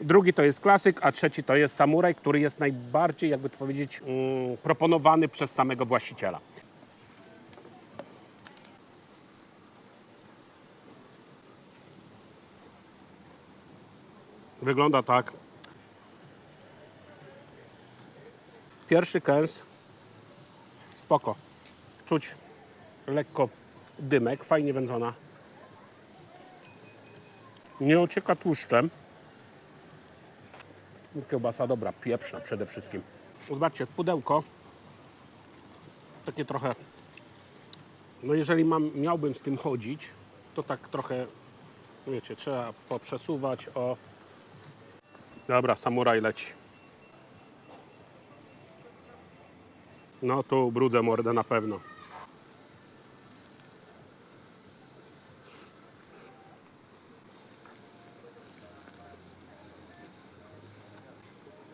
Drugi to jest klasyk, a trzeci to jest samuraj, który jest najbardziej, jakby to powiedzieć, mm, proponowany przez samego właściciela. Wygląda tak. Pierwszy kęs. Spoko. Czuć lekko dymek, fajnie wędzona. Nie ocieka tłuszczem. Kiełbasa dobra, pieprzna przede wszystkim. Zobaczcie, pudełko. Takie trochę. No jeżeli mam, miałbym z tym chodzić, to tak trochę, wiecie, trzeba poprzesuwać o. Dobra, samuraj leci. No tu brudzę mordę na pewno.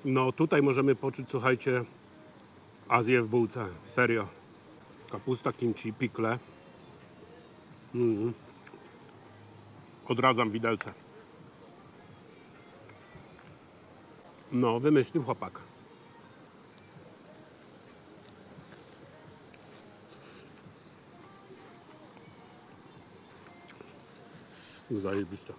No tutaj możemy poczuć, słuchajcie, Azję w bułce. Serio. Kapusta, kimchi, pikle. Mm. Odradzam widelce. No, wymyślił chłopak. Zajebiste.